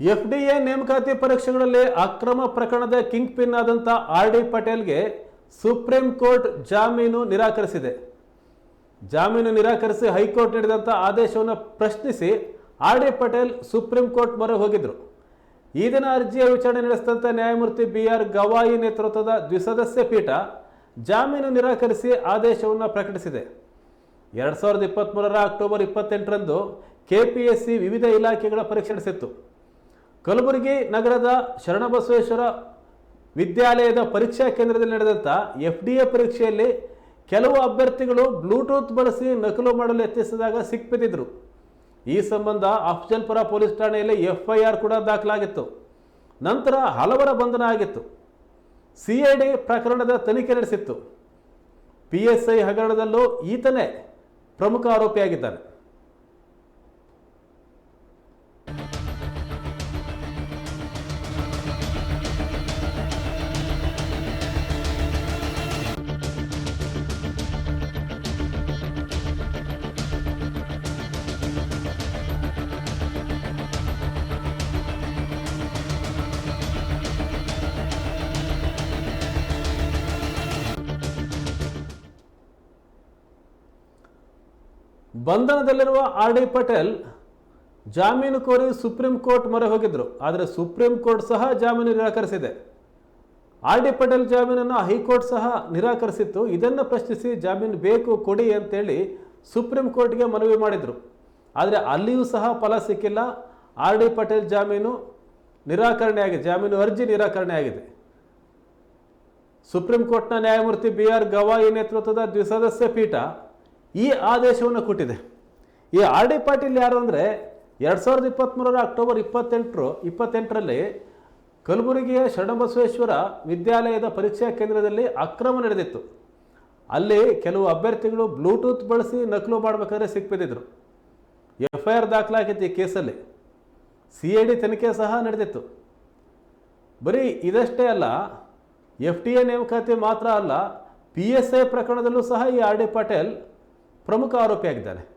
F D A ನೇಮಕಾತಿ ಪರೀಕ್ಷೆಗಳಲ್ಲಿ ಅಕ್ರಮ ಪ್ರಕರಣದ ಕಿಂಗ್ ಪಿನ್ ಆದಂಥ ಆರ್ ಡಿ ಪಟೇಲ್ಗೆ ಸುಪ್ರೀಂ ಕೋರ್ಟ್ ಜಾಮೀನು ನಿರಾಕರಿಸಿದೆ. ಜಾಮೀನು ನಿರಾಕರಿಸಿ ಹೈಕೋರ್ಟ್ ನೀಡಿದಂಥ ಆದೇಶವನ್ನು ಪ್ರಶ್ನಿಸಿ R D Patel supreme court ಮೊರೆ ಹೋಗಿದ್ರು. ಈ ದಿನ ಅರ್ಜಿಯ ವಿಚಾರಣೆ ನಡೆಸಿದಂಥ ನ್ಯಾಯಮೂರ್ತಿ ಬಿ ಆರ್ ಗವಾಯಿ ನೇತೃತ್ವದ ದ್ವಿಸದಸ್ಯ ಪೀಠ ಜಾಮೀನು ನಿರಾಕರಿಸಿ ಆದೇಶವನ್ನು ಪ್ರಕಟಿಸಿದೆ. ಎರಡು ಸಾವಿರದ ಇಪ್ಪತ್ತ್ಮೂರರ ಅಕ್ಟೋಬರ್ ಇಪ್ಪತ್ತೆಂಟರಂದು ಕೆ ಪಿ ಎಸ್ ಸಿ ವಿವಿಧ ಇಲಾಖೆಗಳ ಪರೀಕ್ಷೆ ನಡೆಸಿತ್ತು. ಕಲಬುರಗಿ ನಗರದ ಶರಣಬಸವೇಶ್ವರ ವಿದ್ಯಾಲಯದ ಪರೀಕ್ಷಾ ಕೇಂದ್ರದಲ್ಲಿ ನಡೆದಂಥ ಎಫ್ ಡಿ ಎ ಪರೀಕ್ಷೆಯಲ್ಲಿ ಕೆಲವು ಅಭ್ಯರ್ಥಿಗಳು ಬ್ಲೂಟೂತ್ ಬಳಸಿ ನಕಲು ಮಾಡಲು ಯತ್ನಿಸಿದಾಗ ಸಿಕ್ಬಿದ್ದಿದ್ರು. ಈ ಸಂಬಂಧ ಅಫ್ಜಲ್ಪುರ ಪೊಲೀಸ್ ಠಾಣೆಯಲ್ಲಿ ಎಫ್ ಐ ಆರ್ ಕೂಡ ದಾಖಲಾಗಿತ್ತು. ನಂತರ ಹಲವರ ಬಂಧನ ಆಗಿತ್ತು. ಸಿ ಐ ಡಿ ಪ್ರಕರಣದ ತನಿಖೆ ನಡೆಸಿತ್ತು. ಪಿ ಎಸ್ ಐ ಹಗರಣದಲ್ಲೂ ಈತನೇ ಪ್ರಮುಖ ಆರೋಪಿಯಾಗಿದ್ದಾನೆ. ಬಂಧನದಲ್ಲಿರುವ ಆರ್ ಡಿ ಪಟೇಲ್ ಜಾಮೀನು ಕೋರಿ ಸುಪ್ರೀಂ ಕೋರ್ಟ್ ಮೊರೆ ಹೋಗಿದ್ರು, ಆದರೆ ಸುಪ್ರೀಂ ಕೋರ್ಟ್ ಸಹ ಜಾಮೀನು ನಿರಾಕರಿಸಿದೆ. ಆರ್ ಡಿ ಪಟೇಲ್ ಜಾಮೀನನ್ನು ಹೈಕೋರ್ಟ್ ಸಹ ನಿರಾಕರಿಸಿತ್ತು. ಇದನ್ನು ಪ್ರಶ್ನಿಸಿ ಜಾಮೀನು ಬೇಕು, ಕೊಡಿ ಅಂತೇಳಿ ಸುಪ್ರೀಂ ಕೋರ್ಟ್ಗೆ ಮನವಿ ಮಾಡಿದರು. ಆದರೆ ಅಲ್ಲಿಯೂ ಸಹ ಫಲ ಸಿಕ್ಕಿಲ್ಲ. ಆರ್ ಡಿ ಪಟೇಲ್ ಜಾಮೀನು ನಿರಾಕರಣೆ ಆಗಿದೆ, ಜಾಮೀನು ಅರ್ಜಿ ನಿರಾಕರಣೆ ಆಗಿದೆ. ಸುಪ್ರೀಂ ಕೋರ್ಟ್ನ ನ್ಯಾಯಮೂರ್ತಿ ಬಿ ಆರ್ ಗವಾಯಿ ನೇತೃತ್ವದ ದ್ವಿಸದಸ್ಯ ಪೀಠ ಈ ಆದೇಶವನ್ನು ಕೊಟ್ಟಿದೆ. ಈ ಆರ್ ಡಿ ಪಾಟೀಲ್ ಯಾರು ಅಂದರೆ ಎರಡು ಸಾವಿರದ ಇಪ್ಪತ್ತ್ಮೂರರ ಅಕ್ಟೋಬರ್ ಇಪ್ಪತ್ತೆಂಟರು, ಇಪ್ಪತ್ತೆಂಟರಲ್ಲಿ ಕಲಬುರಗಿಯ ಶರಣಬಸವೇಶ್ವರ ವಿದ್ಯಾಲಯದ ಪರೀಕ್ಷಾ ಕೇಂದ್ರದಲ್ಲಿ ಅಕ್ರಮ ನಡೆದಿತ್ತು. ಅಲ್ಲಿ ಕೆಲವು ಅಭ್ಯರ್ಥಿಗಳು ಬ್ಲೂಟೂತ್ ಬಳಸಿ ನಕಲು ಮಾಡಬೇಕಾದ್ರೆ ಸಿಕ್ಬಿದ್ದಿದ್ರು. ಎಫ್ ಐ ಆರ್ ದಾಖಲಾಗಿತ್ತು ಈ ಕೇಸಲ್ಲಿ ಸಿ ಐ ಡಿ ತನಿಖೆ ಸಹ ನಡೆದಿತ್ತು. ಬರೀ ಇದಷ್ಟೇ ಅಲ್ಲ, ಎಫ್ ಟಿ ಎ ನೇಮಕಾತಿ ಮಾತ್ರ ಅಲ್ಲ, ಪಿ ಎಸ್ ಐ ಪ್ರಕರಣದಲ್ಲೂ ಸಹ ಈ ಆರ್ ಡಿ ಪಟೇಲ್ ಪ್ರಮುಖ ಆರೋಪಿಯಾಗಿದ್ದಾನೆ.